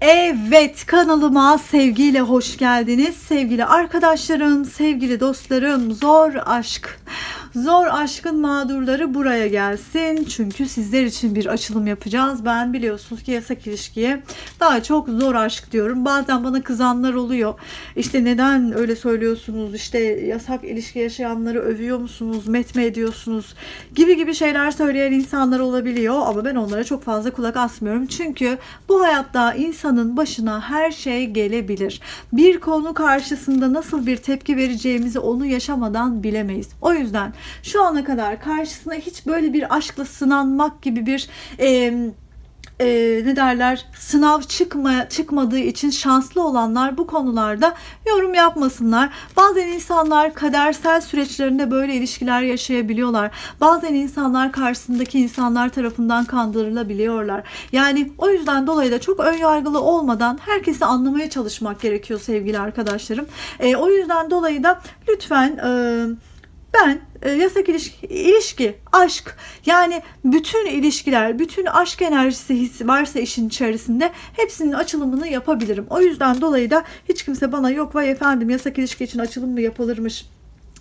Evet kanalıma sevgiyle hoş geldiniz. Sevgili arkadaşlarım, sevgili dostlarım, zor aşk. Zor aşkın mağdurları buraya gelsin. Çünkü sizler için bir açılım yapacağız. Ben biliyorsunuz ki yasak ilişkiye daha çok zor aşk diyorum. Bazen bana kızanlar oluyor. İşte neden öyle söylüyorsunuz? İşte yasak ilişki yaşayanları övüyor musunuz? Metme ediyorsunuz? Gibi gibi şeyler söyleyen insanlar olabiliyor. Ama ben onlara çok fazla kulak asmıyorum. Çünkü bu hayatta insanın başına her şey gelebilir. Bir konu karşısında nasıl bir tepki vereceğimizi onu yaşamadan bilemeyiz. O yüzden şu ana kadar karşısına hiç böyle bir aşkla sınanmak gibi bir eee e, ne derler sınav çıkma çıkmadığı için şanslı olanlar bu konularda yorum yapmasınlar. Bazen insanlar kadersel süreçlerinde böyle ilişkiler yaşayabiliyorlar. Bazen insanlar karşısındaki insanlar tarafından kandırılabiliyorlar. Yani o yüzden dolayı da çok ön yargılı olmadan herkesi anlamaya çalışmak gerekiyor sevgili arkadaşlarım. E, o yüzden dolayı da lütfen e, ben e, yasak ilişki, ilişki, aşk yani bütün ilişkiler, bütün aşk enerjisi hissi varsa işin içerisinde hepsinin açılımını yapabilirim. O yüzden dolayı da hiç kimse bana yok vay efendim yasak ilişki için açılım mı yapılırmış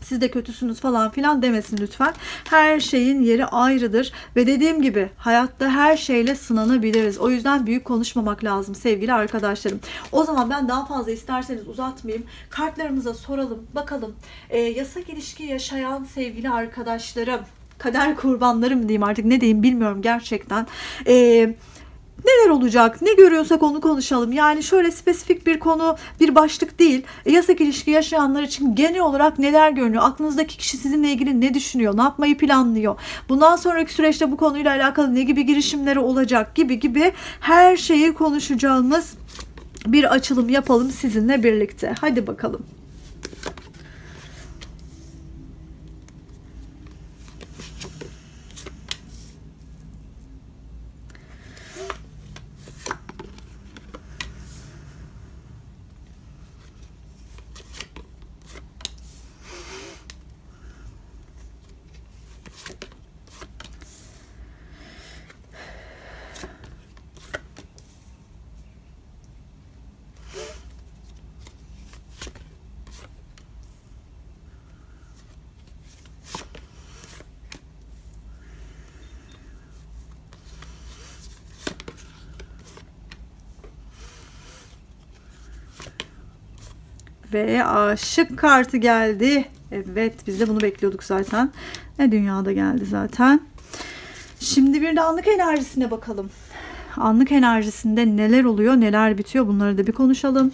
siz de kötüsünüz falan filan demesin lütfen. Her şeyin yeri ayrıdır ve dediğim gibi hayatta her şeyle sınanabiliriz. O yüzden büyük konuşmamak lazım sevgili arkadaşlarım. O zaman ben daha fazla isterseniz uzatmayayım. Kartlarımıza soralım bakalım. Ee, yasak ilişki yaşayan sevgili arkadaşlarım kader kurbanlarım diyeyim artık ne diyeyim bilmiyorum gerçekten. Ee, neler olacak, ne görüyorsak onu konuşalım. Yani şöyle spesifik bir konu, bir başlık değil. E, Yasak ilişki yaşayanlar için genel olarak neler görünüyor? Aklınızdaki kişi sizinle ilgili ne düşünüyor? Ne yapmayı planlıyor? Bundan sonraki süreçte bu konuyla alakalı ne gibi girişimleri olacak gibi gibi her şeyi konuşacağımız bir açılım yapalım sizinle birlikte. Hadi bakalım. Ve aşık kartı geldi. Evet biz de bunu bekliyorduk zaten. Ne dünyada geldi zaten. Şimdi bir de anlık enerjisine bakalım. Anlık enerjisinde neler oluyor, neler bitiyor bunları da bir konuşalım.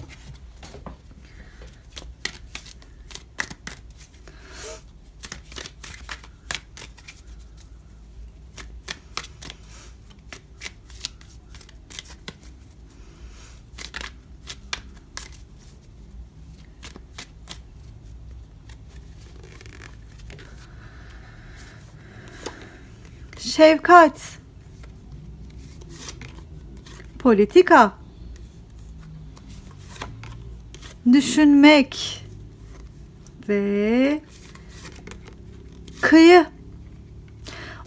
Şefkat. Politika. Düşünmek. Ve kıyı.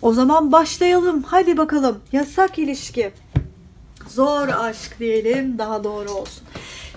O zaman başlayalım. Hadi bakalım. Yasak ilişki. Zor aşk diyelim daha doğru olsun.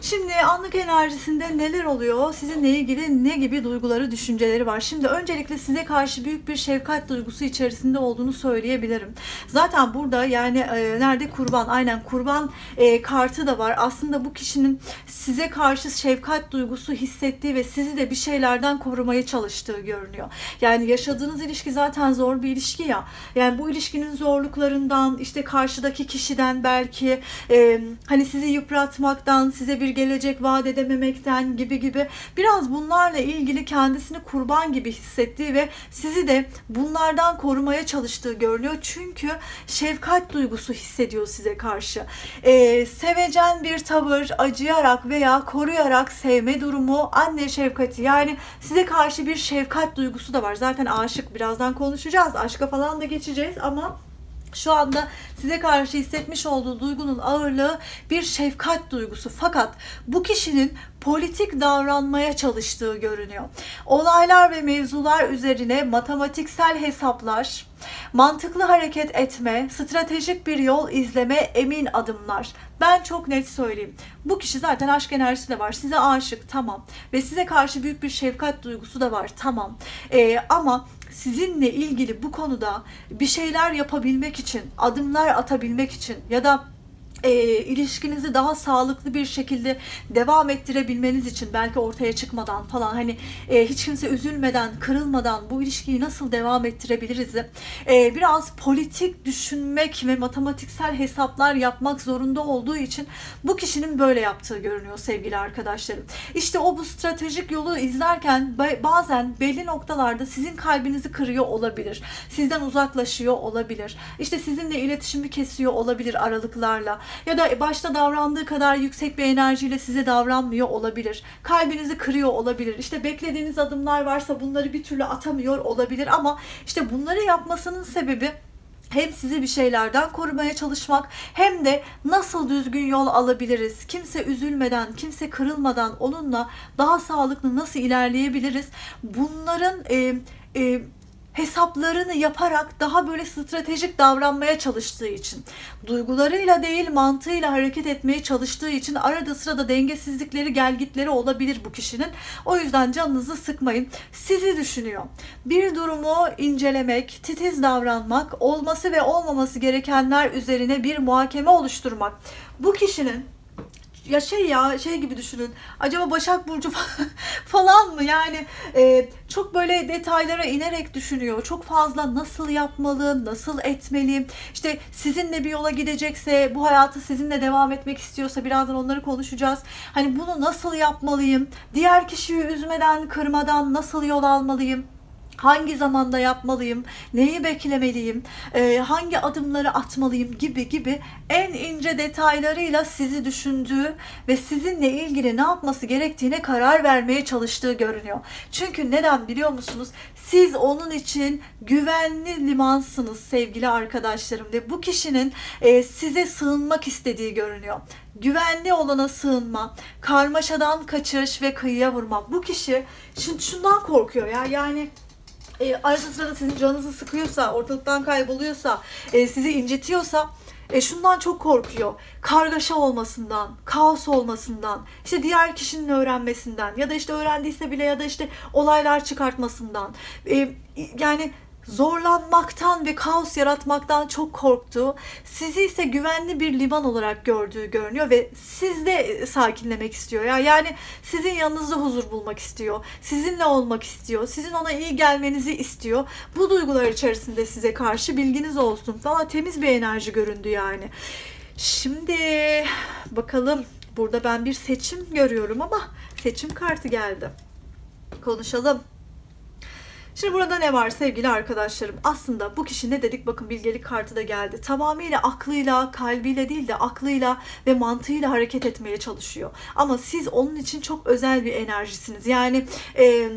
Şimdi anlık enerjisinde neler oluyor? Sizinle ilgili ne gibi duyguları, düşünceleri var? Şimdi öncelikle size karşı büyük bir şefkat duygusu içerisinde olduğunu söyleyebilirim. Zaten burada yani e, nerede kurban? Aynen kurban e, kartı da var. Aslında bu kişinin size karşı şefkat duygusu hissettiği ve sizi de bir şeylerden korumaya çalıştığı görünüyor. Yani yaşadığınız ilişki zaten zor bir ilişki ya. Yani bu ilişkinin zorluklarından, işte karşıdaki kişiden belki e, hani sizi yıpratmaktan, size bir gelecek vaat edememekten gibi gibi biraz bunlarla ilgili kendisini kurban gibi hissettiği ve sizi de bunlardan korumaya çalıştığı görünüyor. Çünkü şefkat duygusu hissediyor size karşı. Ee, sevecen bir tavır, acıyarak veya koruyarak sevme durumu, anne şefkati yani size karşı bir şefkat duygusu da var. Zaten aşık birazdan konuşacağız. Aşka falan da geçeceğiz ama şu anda size karşı hissetmiş olduğu duygunun ağırlığı bir şefkat duygusu. Fakat bu kişinin politik davranmaya çalıştığı görünüyor. Olaylar ve mevzular üzerine matematiksel hesaplar, mantıklı hareket etme, stratejik bir yol izleme, emin adımlar. Ben çok net söyleyeyim. Bu kişi zaten aşk enerjisi de var. Size aşık tamam. Ve size karşı büyük bir şefkat duygusu da var tamam. Ee, ama sizinle ilgili bu konuda bir şeyler yapabilmek için, adımlar atabilmek için ya da e, ilişkinizi daha sağlıklı bir şekilde devam ettirebilmeniz için belki ortaya çıkmadan falan hani e, hiç kimse üzülmeden, kırılmadan bu ilişkiyi nasıl devam ettirebiliriz? E, biraz politik düşünmek ve matematiksel hesaplar yapmak zorunda olduğu için bu kişinin böyle yaptığı görünüyor sevgili arkadaşlarım. İşte o bu stratejik yolu izlerken ba- bazen belli noktalarda sizin kalbinizi kırıyor olabilir. Sizden uzaklaşıyor olabilir. İşte sizinle iletişimi kesiyor olabilir aralıklarla ya da başta davrandığı kadar yüksek bir enerjiyle size davranmıyor olabilir. Kalbinizi kırıyor olabilir. İşte beklediğiniz adımlar varsa bunları bir türlü atamıyor olabilir ama işte bunları yapmasının sebebi hem sizi bir şeylerden korumaya çalışmak hem de nasıl düzgün yol alabiliriz? Kimse üzülmeden, kimse kırılmadan onunla daha sağlıklı nasıl ilerleyebiliriz? Bunların e, e, hesaplarını yaparak daha böyle stratejik davranmaya çalıştığı için, duygularıyla değil mantığıyla hareket etmeye çalıştığı için arada sırada dengesizlikleri, gelgitleri olabilir bu kişinin. O yüzden canınızı sıkmayın. Sizi düşünüyor. Bir durumu incelemek, titiz davranmak, olması ve olmaması gerekenler üzerine bir muhakeme oluşturmak. Bu kişinin ya şey ya şey gibi düşünün. Acaba Başak Burcu falan mı? Yani e, çok böyle detaylara inerek düşünüyor. Çok fazla nasıl yapmalı, nasıl etmeli. İşte sizinle bir yola gidecekse, bu hayatı sizinle devam etmek istiyorsa birazdan onları konuşacağız. Hani bunu nasıl yapmalıyım? Diğer kişiyi üzmeden, kırmadan nasıl yol almalıyım? Hangi zamanda yapmalıyım, neyi beklemeliyim, e, hangi adımları atmalıyım gibi gibi en ince detaylarıyla sizi düşündüğü ve sizinle ilgili ne yapması gerektiğine karar vermeye çalıştığı görünüyor. Çünkü neden biliyor musunuz? Siz onun için güvenli limansınız sevgili arkadaşlarım ve bu kişinin e, size sığınmak istediği görünüyor güvenli olana sığınma, karmaşadan kaçış ve kıyıya vurma. Bu kişi şimdi şundan korkuyor ya yani e, arada sırada sizin canınızı sıkıyorsa, ortalıktan kayboluyorsa, e, sizi incitiyorsa e, şundan çok korkuyor. Kargaşa olmasından, kaos olmasından, işte diğer kişinin öğrenmesinden ya da işte öğrendiyse bile ya da işte olaylar çıkartmasından. E, yani zorlanmaktan ve kaos yaratmaktan çok korktuğu, sizi ise güvenli bir liman olarak gördüğü görünüyor ve sizde sakinlemek istiyor. Ya yani sizin yanınızda huzur bulmak istiyor. Sizinle olmak istiyor. Sizin ona iyi gelmenizi istiyor. Bu duygular içerisinde size karşı bilginiz olsun. Valla temiz bir enerji göründü yani. Şimdi bakalım burada ben bir seçim görüyorum ama seçim kartı geldi. Konuşalım. Şimdi burada ne var sevgili arkadaşlarım? Aslında bu kişi ne dedik? Bakın bilgelik kartı da geldi. Tamamıyla aklıyla, kalbiyle değil de aklıyla ve mantığıyla hareket etmeye çalışıyor. Ama siz onun için çok özel bir enerjisiniz. Yani eee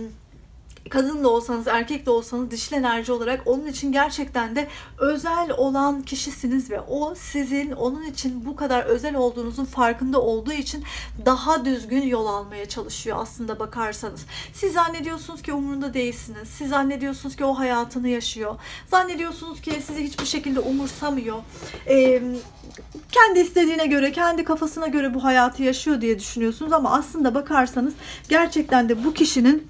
kadın da olsanız erkek de olsanız dişil enerji olarak onun için gerçekten de özel olan kişisiniz ve o sizin onun için bu kadar özel olduğunuzun farkında olduğu için daha düzgün yol almaya çalışıyor aslında bakarsanız. Siz zannediyorsunuz ki umurunda değilsiniz. Siz zannediyorsunuz ki o hayatını yaşıyor. Zannediyorsunuz ki sizi hiçbir şekilde umursamıyor. Ee, kendi istediğine göre, kendi kafasına göre bu hayatı yaşıyor diye düşünüyorsunuz ama aslında bakarsanız gerçekten de bu kişinin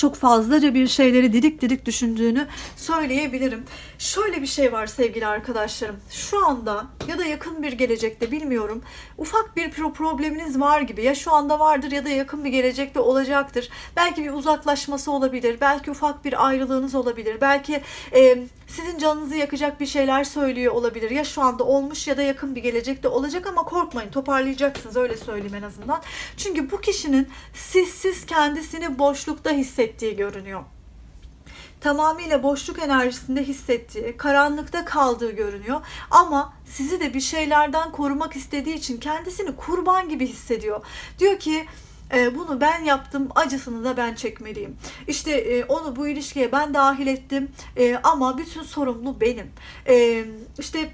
çok fazlaca bir şeyleri didik didik düşündüğünü söyleyebilirim. Şöyle bir şey var sevgili arkadaşlarım. Şu anda ya da yakın bir gelecekte bilmiyorum. Ufak bir probleminiz var gibi. Ya şu anda vardır ya da yakın bir gelecekte olacaktır. Belki bir uzaklaşması olabilir. Belki ufak bir ayrılığınız olabilir. Belki e, sizin canınızı yakacak bir şeyler söylüyor olabilir. Ya şu anda olmuş ya da yakın bir gelecekte olacak ama korkmayın toparlayacaksınız öyle söyleyeyim en azından. Çünkü bu kişinin sizsiz kendisini boşlukta hissettiği görünüyor tamamıyla boşluk enerjisinde hissettiği, karanlıkta kaldığı görünüyor. Ama sizi de bir şeylerden korumak istediği için kendisini kurban gibi hissediyor. Diyor ki e, bunu ben yaptım acısını da ben çekmeliyim. İşte e, onu bu ilişkiye ben dahil ettim e, ama bütün sorumlu benim. E, işte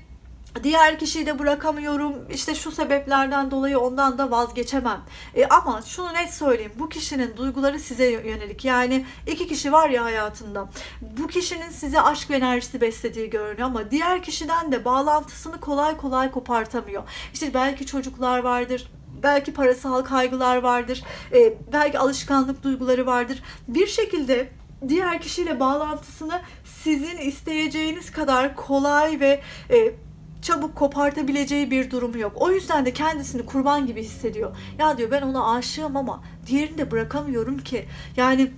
Diğer kişiyi de bırakamıyorum. İşte şu sebeplerden dolayı ondan da vazgeçemem. E, ama şunu net söyleyeyim. Bu kişinin duyguları size yönelik. Yani iki kişi var ya hayatında. Bu kişinin size aşk enerjisi beslediği görünüyor ama diğer kişiden de bağlantısını kolay kolay kopartamıyor. İşte belki çocuklar vardır belki parasal kaygılar vardır, e, belki alışkanlık duyguları vardır. Bir şekilde diğer kişiyle bağlantısını sizin isteyeceğiniz kadar kolay ve e, çabuk kopartabileceği bir durumu yok. O yüzden de kendisini kurban gibi hissediyor. Ya diyor ben ona aşığım ama diğerini de bırakamıyorum ki. Yani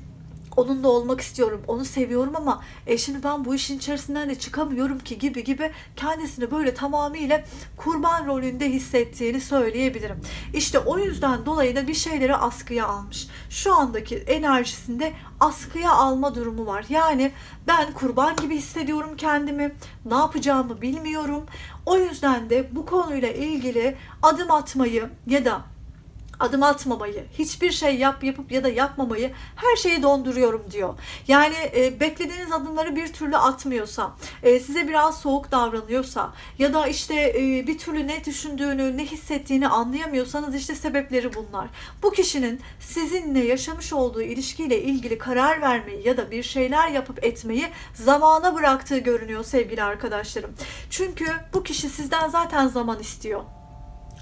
onunla olmak istiyorum, onu seviyorum ama e şimdi ben bu işin içerisinden de çıkamıyorum ki gibi gibi kendisini böyle tamamıyla kurban rolünde hissettiğini söyleyebilirim. İşte o yüzden dolayı da bir şeyleri askıya almış. Şu andaki enerjisinde askıya alma durumu var. Yani ben kurban gibi hissediyorum kendimi. Ne yapacağımı bilmiyorum. O yüzden de bu konuyla ilgili adım atmayı ya da adım atmamayı, hiçbir şey yap yapıp ya da yapmamayı her şeyi donduruyorum diyor. Yani e, beklediğiniz adımları bir türlü atmıyorsa, e, size biraz soğuk davranıyorsa ya da işte e, bir türlü ne düşündüğünü, ne hissettiğini anlayamıyorsanız işte sebepleri bunlar. Bu kişinin sizinle yaşamış olduğu ilişkiyle ilgili karar vermeyi ya da bir şeyler yapıp etmeyi zamana bıraktığı görünüyor sevgili arkadaşlarım. Çünkü bu kişi sizden zaten zaman istiyor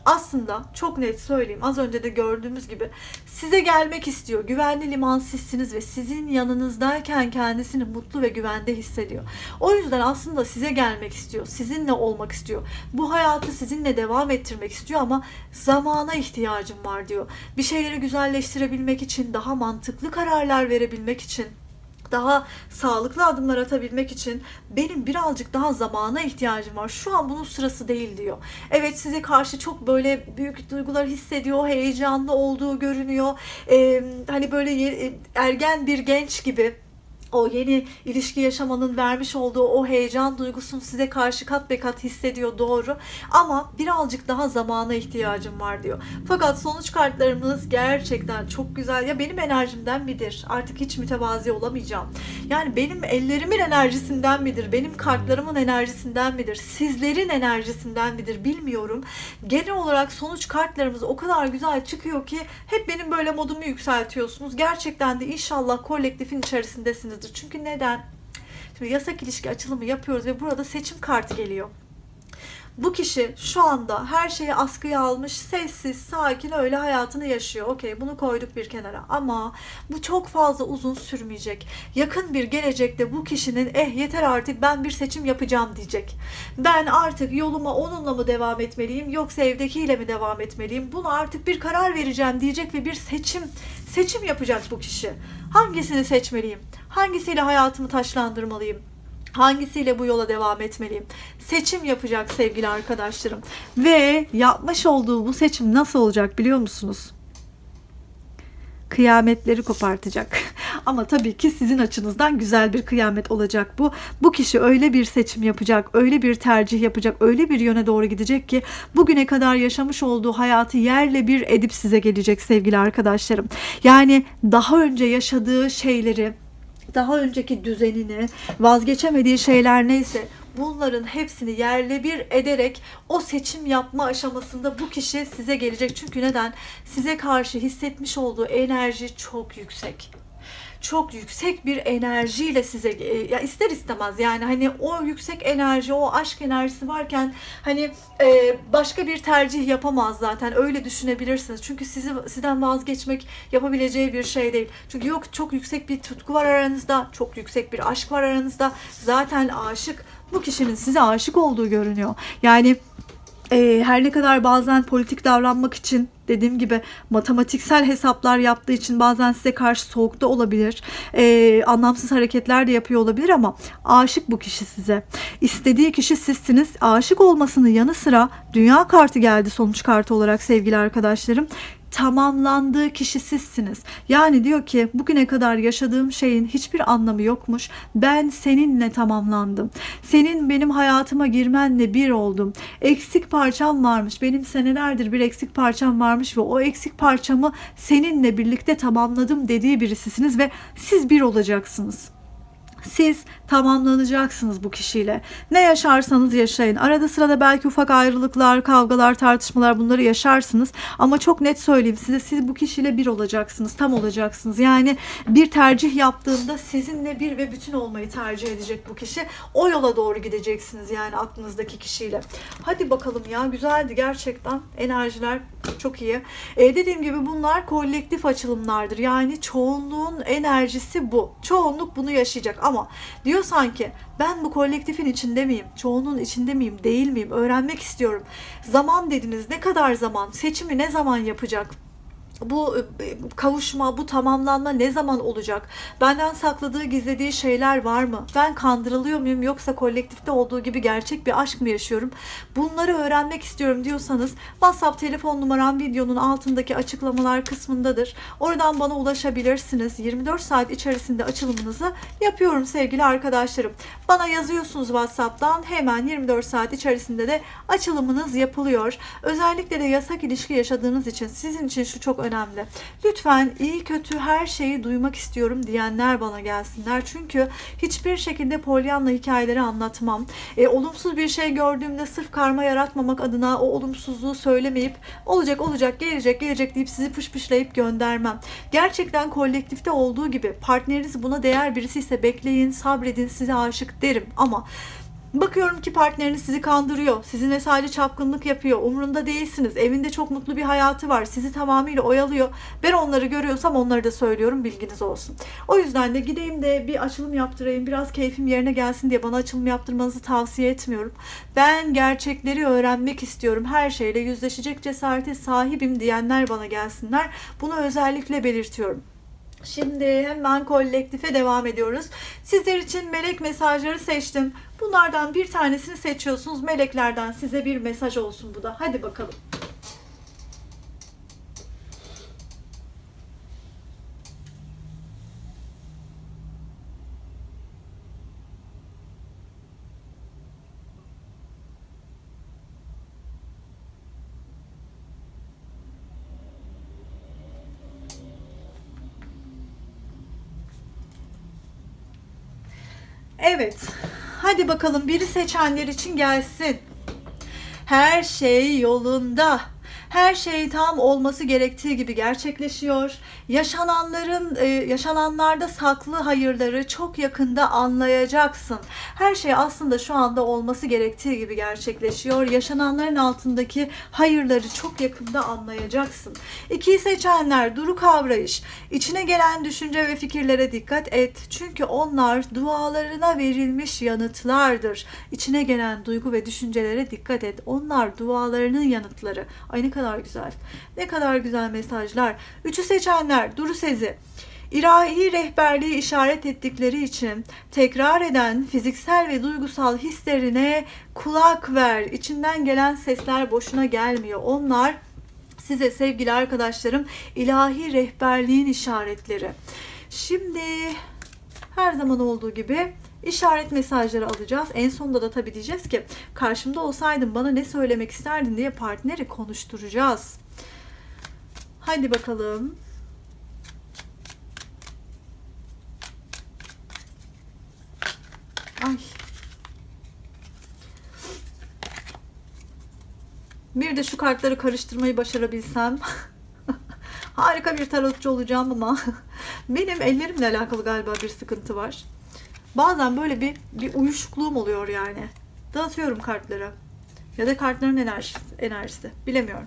aslında çok net söyleyeyim az önce de gördüğümüz gibi size gelmek istiyor. Güvenli liman sizsiniz ve sizin yanınızdayken kendisini mutlu ve güvende hissediyor. O yüzden aslında size gelmek istiyor. Sizinle olmak istiyor. Bu hayatı sizinle devam ettirmek istiyor ama zamana ihtiyacım var diyor. Bir şeyleri güzelleştirebilmek için, daha mantıklı kararlar verebilmek için daha sağlıklı adımlar atabilmek için benim birazcık daha zamana ihtiyacım var. Şu an bunun sırası değil diyor. Evet size karşı çok böyle büyük duygular hissediyor, heyecanlı olduğu görünüyor. Ee, hani böyle ye- ergen bir genç gibi o yeni ilişki yaşamanın vermiş olduğu o heyecan duygusunu size karşı kat be kat hissediyor doğru ama birazcık daha zamana ihtiyacım var diyor. Fakat sonuç kartlarımız gerçekten çok güzel. Ya benim enerjimden midir? Artık hiç mütevazi olamayacağım. Yani benim ellerimin enerjisinden midir? Benim kartlarımın enerjisinden midir? Sizlerin enerjisinden midir? Bilmiyorum. Genel olarak sonuç kartlarımız o kadar güzel çıkıyor ki hep benim böyle modumu yükseltiyorsunuz. Gerçekten de inşallah kolektifin içerisindesinizdir. Çünkü neden? Şimdi yasak ilişki açılımı yapıyoruz ve burada seçim kartı geliyor. Bu kişi şu anda her şeyi askıya almış, sessiz, sakin öyle hayatını yaşıyor. Okey bunu koyduk bir kenara ama bu çok fazla uzun sürmeyecek. Yakın bir gelecekte bu kişinin eh yeter artık ben bir seçim yapacağım diyecek. Ben artık yoluma onunla mı devam etmeliyim yoksa evdekiyle mi devam etmeliyim? Bunu artık bir karar vereceğim diyecek ve bir seçim seçim yapacak bu kişi. Hangisini seçmeliyim? Hangisiyle hayatımı taşlandırmalıyım? Hangisiyle bu yola devam etmeliyim? Seçim yapacak sevgili arkadaşlarım. Ve yapmış olduğu bu seçim nasıl olacak biliyor musunuz? Kıyametleri kopartacak. Ama tabii ki sizin açınızdan güzel bir kıyamet olacak bu. Bu kişi öyle bir seçim yapacak, öyle bir tercih yapacak, öyle bir yöne doğru gidecek ki bugüne kadar yaşamış olduğu hayatı yerle bir edip size gelecek sevgili arkadaşlarım. Yani daha önce yaşadığı şeyleri, daha önceki düzenini, vazgeçemediği şeyler neyse bunların hepsini yerle bir ederek o seçim yapma aşamasında bu kişi size gelecek. Çünkü neden? Size karşı hissetmiş olduğu enerji çok yüksek çok yüksek bir enerjiyle size e, ya ister istemez yani hani o yüksek enerji o aşk enerjisi varken hani e, başka bir tercih yapamaz zaten öyle düşünebilirsiniz. Çünkü sizi sizden vazgeçmek yapabileceği bir şey değil. Çünkü yok çok yüksek bir tutku var aranızda çok yüksek bir aşk var aranızda. Zaten aşık bu kişinin size aşık olduğu görünüyor. Yani e, her ne kadar bazen politik davranmak için dediğim gibi matematiksel hesaplar yaptığı için bazen size karşı soğuk da olabilir. E, anlamsız hareketler de yapıyor olabilir ama aşık bu kişi size. İstediği kişi sizsiniz. Aşık olmasının yanı sıra dünya kartı geldi sonuç kartı olarak sevgili arkadaşlarım tamamlandığı kişi sizsiniz. Yani diyor ki bugüne kadar yaşadığım şeyin hiçbir anlamı yokmuş. Ben seninle tamamlandım. Senin benim hayatıma girmenle bir oldum. Eksik parçam varmış. Benim senelerdir bir eksik parçam var varmış ve o eksik parçamı seninle birlikte tamamladım dediği birisisiniz ve siz bir olacaksınız. Siz tamamlanacaksınız bu kişiyle. Ne yaşarsanız yaşayın. Arada sırada belki ufak ayrılıklar, kavgalar, tartışmalar bunları yaşarsınız. Ama çok net söyleyeyim size siz bu kişiyle bir olacaksınız. Tam olacaksınız. Yani bir tercih yaptığında sizinle bir ve bütün olmayı tercih edecek bu kişi. O yola doğru gideceksiniz yani aklınızdaki kişiyle. Hadi bakalım ya güzeldi gerçekten. Enerjiler çok iyi. E, dediğim gibi bunlar kolektif açılımlardır. Yani çoğunluğun enerjisi bu. Çoğunluk bunu yaşayacak ama diyor sanki ben bu kolektifin içinde miyim? Çoğunluğun içinde miyim? Değil miyim? Öğrenmek istiyorum. Zaman dediniz. Ne kadar zaman? Seçimi ne zaman yapacak? Bu e, kavuşma, bu tamamlanma ne zaman olacak? Benden sakladığı, gizlediği şeyler var mı? Ben kandırılıyor muyum yoksa kolektifte olduğu gibi gerçek bir aşk mı yaşıyorum? Bunları öğrenmek istiyorum diyorsanız WhatsApp telefon numaram videonun altındaki açıklamalar kısmındadır. Oradan bana ulaşabilirsiniz. 24 saat içerisinde açılımınızı yapıyorum sevgili arkadaşlarım. Bana yazıyorsunuz WhatsApp'tan hemen 24 saat içerisinde de açılımınız yapılıyor. Özellikle de yasak ilişki yaşadığınız için sizin için şu çok önemli. Lütfen iyi kötü her şeyi duymak istiyorum diyenler bana gelsinler. Çünkü hiçbir şekilde polyanla hikayeleri anlatmam. E, olumsuz bir şey gördüğümde sırf karma yaratmamak adına o olumsuzluğu söylemeyip olacak olacak gelecek gelecek deyip sizi pışpışlayıp göndermem. Gerçekten kolektifte olduğu gibi partneriniz buna değer birisi ise bekleyin, sabredin, size aşık derim ama Bakıyorum ki partneriniz sizi kandırıyor. Sizinle sadece çapkınlık yapıyor. Umurunda değilsiniz. Evinde çok mutlu bir hayatı var. Sizi tamamıyla oyalıyor. Ben onları görüyorsam onları da söylüyorum. Bilginiz olsun. O yüzden de gideyim de bir açılım yaptırayım. Biraz keyfim yerine gelsin diye bana açılım yaptırmanızı tavsiye etmiyorum. Ben gerçekleri öğrenmek istiyorum. Her şeyle yüzleşecek cesarete sahibim diyenler bana gelsinler. Bunu özellikle belirtiyorum. Şimdi hemen kolektife devam ediyoruz. Sizler için melek mesajları seçtim. Bunlardan bir tanesini seçiyorsunuz. Meleklerden size bir mesaj olsun bu da. Hadi bakalım. Evet. Hadi bakalım biri seçenler için gelsin. Her şey yolunda. Her şey tam olması gerektiği gibi gerçekleşiyor. Yaşananların, e, yaşananlarda saklı hayırları çok yakında anlayacaksın. Her şey aslında şu anda olması gerektiği gibi gerçekleşiyor. Yaşananların altındaki hayırları çok yakında anlayacaksın. İkiyi seçenler duru kavrayış. İçine gelen düşünce ve fikirlere dikkat et. Çünkü onlar dualarına verilmiş yanıtlardır. İçine gelen duygu ve düşüncelere dikkat et. Onlar dualarının yanıtları. Ay ne kadar güzel. Ne kadar güzel mesajlar. Üçü seçenler Duru Sezi. İlahi rehberliği işaret ettikleri için tekrar eden fiziksel ve duygusal hislerine kulak ver. İçinden gelen sesler boşuna gelmiyor. Onlar size sevgili arkadaşlarım ilahi rehberliğin işaretleri. Şimdi her zaman olduğu gibi işaret mesajları alacağız. En sonunda da tabii diyeceğiz ki karşımda olsaydın bana ne söylemek isterdin diye partneri konuşturacağız. Hadi bakalım. Ay. Bir de şu kartları karıştırmayı başarabilsem. Harika bir tarotçu olacağım ama benim ellerimle alakalı galiba bir sıkıntı var. Bazen böyle bir, bir uyuşukluğum oluyor yani. Dağıtıyorum kartları. Ya da kartların enerjisi, enerjisi. Bilemiyorum.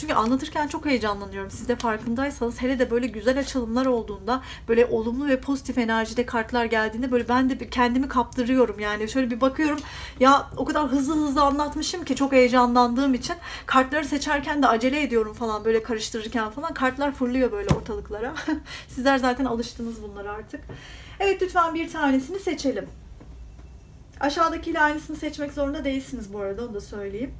Çünkü anlatırken çok heyecanlanıyorum. Siz de farkındaysanız hele de böyle güzel açılımlar olduğunda böyle olumlu ve pozitif enerjide kartlar geldiğinde böyle ben de kendimi kaptırıyorum. Yani şöyle bir bakıyorum ya o kadar hızlı hızlı anlatmışım ki çok heyecanlandığım için kartları seçerken de acele ediyorum falan böyle karıştırırken falan kartlar fırlıyor böyle ortalıklara. Sizler zaten alıştınız bunlara artık. Evet lütfen bir tanesini seçelim. Aşağıdakiyle aynısını seçmek zorunda değilsiniz bu arada onu da söyleyeyim.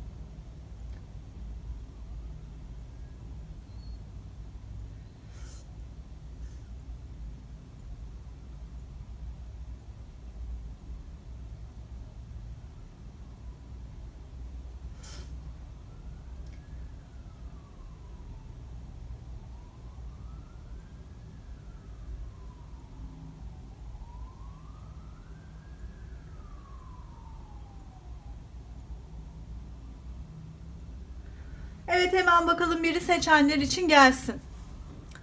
Evet hemen bakalım biri seçenler için gelsin.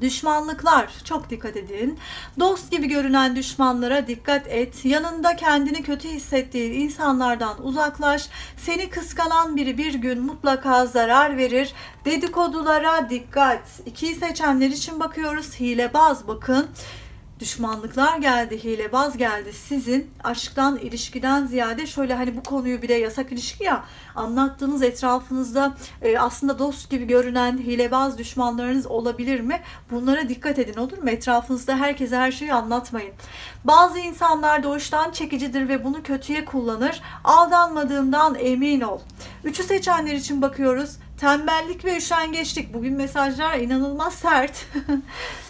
Düşmanlıklar çok dikkat edin. Dost gibi görünen düşmanlara dikkat et. Yanında kendini kötü hissettiğin insanlardan uzaklaş. Seni kıskanan biri bir gün mutlaka zarar verir. Dedikodulara dikkat. İkiyi seçenler için bakıyoruz. Hilebaz bakın. Düşmanlıklar geldi, hilebaz geldi. Sizin aşktan, ilişkiden ziyade şöyle hani bu konuyu bir de yasak ilişki ya anlattığınız etrafınızda e, aslında dost gibi görünen hilebaz düşmanlarınız olabilir mi? Bunlara dikkat edin olur mu? Etrafınızda herkese her şeyi anlatmayın. Bazı insanlar doğuştan çekicidir ve bunu kötüye kullanır. Aldanmadığından emin ol. Üçü seçenler için bakıyoruz. Tembellik ve üşengeçlik. Bugün mesajlar inanılmaz sert.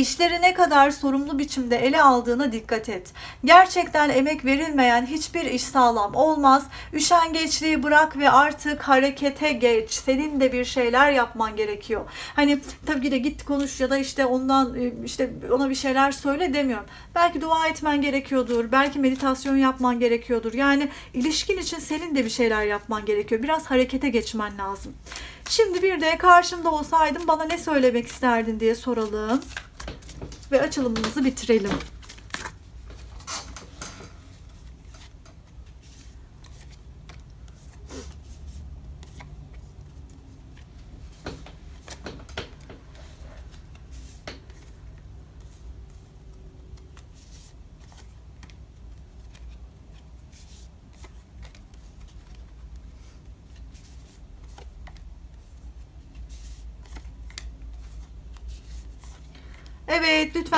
İşleri ne kadar sorumlu biçimde ele aldığına dikkat et. Gerçekten emek verilmeyen hiçbir iş sağlam olmaz. Üşengeçliği bırak ve artık harekete geç. Senin de bir şeyler yapman gerekiyor. Hani tabii ki de git konuş ya da işte ondan e, işte ona bir şeyler söyle demiyorum. Belki dua etmen gerekiyordur. Belki meditasyon yapman gerekiyordur. Yani ilişkin için senin de bir şeyler yapman gerekiyor. Biraz harekete geçmen lazım. Şimdi bir de karşımda olsaydın bana ne söylemek isterdin diye soralım ve açılımımızı bitirelim.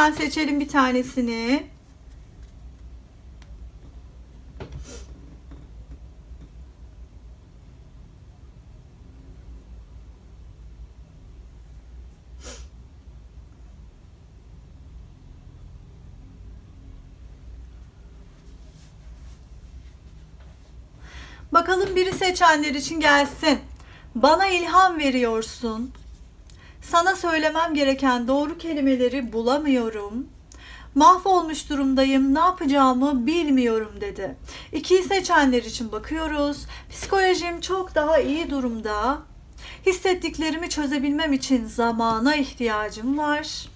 Lütfen seçelim bir tanesini. Bakalım biri seçenler için gelsin. Bana ilham veriyorsun. Sana söylemem gereken doğru kelimeleri bulamıyorum. Mahvolmuş durumdayım, ne yapacağımı bilmiyorum dedi. İkiyi seçenler için bakıyoruz. Psikolojim çok daha iyi durumda. Hissettiklerimi çözebilmem için zamana ihtiyacım var.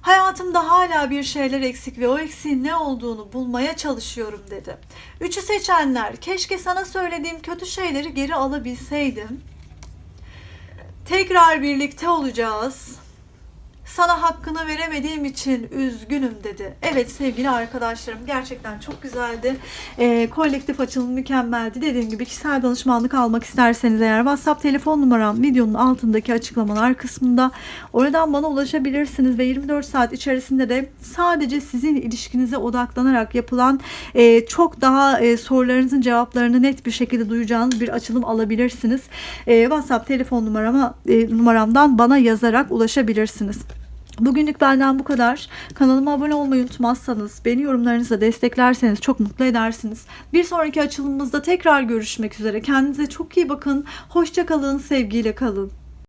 Hayatımda hala bir şeyler eksik ve o eksiğin ne olduğunu bulmaya çalışıyorum dedi. Üçü seçenler, keşke sana söylediğim kötü şeyleri geri alabilseydim. Tekrar birlikte olacağız. Sana hakkını veremediğim için üzgünüm dedi. Evet sevgili arkadaşlarım gerçekten çok güzeldi. Ee, kolektif açılım mükemmeldi. Dediğim gibi kişisel danışmanlık almak isterseniz eğer WhatsApp telefon numaram videonun altındaki açıklamalar kısmında. Oradan bana ulaşabilirsiniz ve 24 saat içerisinde de sadece sizin ilişkinize odaklanarak yapılan e, çok daha e, sorularınızın cevaplarını net bir şekilde duyacağınız bir açılım alabilirsiniz. E, WhatsApp telefon numarama e, numaramdan bana yazarak ulaşabilirsiniz. Bugünlük benden bu kadar. Kanalıma abone olmayı unutmazsanız, beni yorumlarınızla desteklerseniz çok mutlu edersiniz. Bir sonraki açılımımızda tekrar görüşmek üzere. Kendinize çok iyi bakın. Hoşça kalın, sevgiyle kalın.